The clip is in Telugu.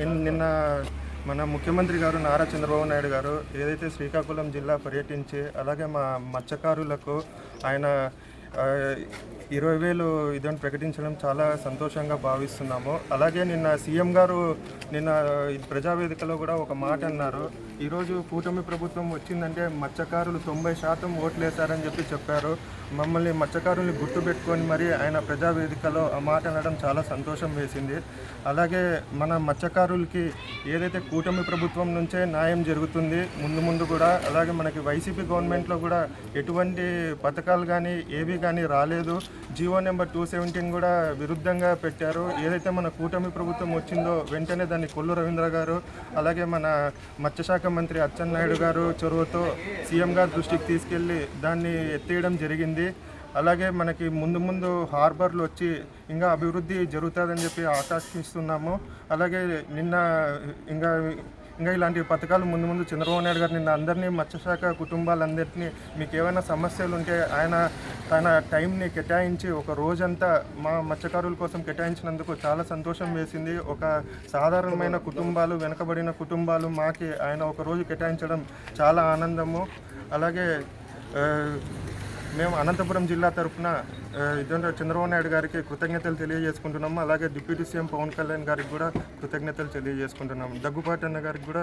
నిన్న మన ముఖ్యమంత్రి గారు నారా చంద్రబాబు నాయుడు గారు ఏదైతే శ్రీకాకుళం జిల్లా పర్యటించి అలాగే మా మత్స్యకారులకు ఆయన ఇరవై వేలు ఇదని ప్రకటించడం చాలా సంతోషంగా భావిస్తున్నాము. అలాగే నిన్న సీఎం గారు నిన్న ఈ ప్రజావేదికలో కూడా ఒక మాట అన్నారు. ఈరోజు కూటమి ప్రభుత్వం వచ్చిందంటే మత్స్యకారులు తొంభై శాతం ఓట్లు వేశారని చెప్పి చెప్పారు. మమ్మల్ని మత్స్యకారుల్ని గుర్తుపెట్టుకొని మరి ఆయన ప్రజావేదికలో ఆ మాట అనడం చాలా సంతోషం వేసింది. అలాగే మన మత్స్యకారులకి ఏదైతే కూటమి ప్రభుత్వం నుంచే న్యాయం జరుగుతుంది ముందు ముందు కూడా అలాగే మనకి వైసీపీ గవర్నమెంట్లో కూడా ఎటువంటి పథకాలు కానీ ఏవి కానీ రాలేదు. జీవో నెంబర్ టూ సెవెంటీన్ కూడా విరుద్ధంగా పెట్టారు. ఏదైతే మన కూటమి ప్రభుత్వం వచ్చిందో వెంటనే దాన్ని కొల్లు రవీంద్ర గారు అలాగే మన మత్స్యశాఖ మంత్రి అచ్చెన్నాయుడు గారు చొరవతో సీఎం గారి దృష్టికి తీసుకెళ్ళి దాన్ని ఎత్తేయడం జరిగింది. అలాగే మనకి ముందు ముందు హార్బర్లు వచ్చి ఇంకా అభివృద్ధి జరుగుతుందని చెప్పి ఆకాంక్షిస్తున్నాము. అలాగే నిన్న ఇంకా ఇంకా ఇలాంటి పథకాలు ముందు ముందు చంద్రబాబు నాయుడు గారు నిన్న అందరినీ మత్స్యశాఖ కుటుంబాలందరినీ మీకు ఏమైనా సమస్యలు ఉంటే ఆయన తన టైంని కేటాయించి ఒక రోజంతా మా మత్స్యకారుల కోసం కేటాయించినందుకు చాలా సంతోషం వేసింది. ఒక సాధారణమైన కుటుంబాలు వెనుకబడిన కుటుంబాలు మాకి ఆయన ఒక రోజు కేటాయించడం చాలా ఆనందము. అలాగే మేము అనంతపురం జిల్లా తరఫున ఇదంటే చంద్రబాబు నాయుడు గారికి కృతజ్ఞతలు తెలియజేసుకుంటున్నాము. అలాగే డిప్యూటీ సీఎం పవన్ కళ్యాణ్ గారికి కూడా కృతజ్ఞతలు తెలియజేసుకుంటున్నాము. దగ్గుపాటి అన్న గారికి కూడా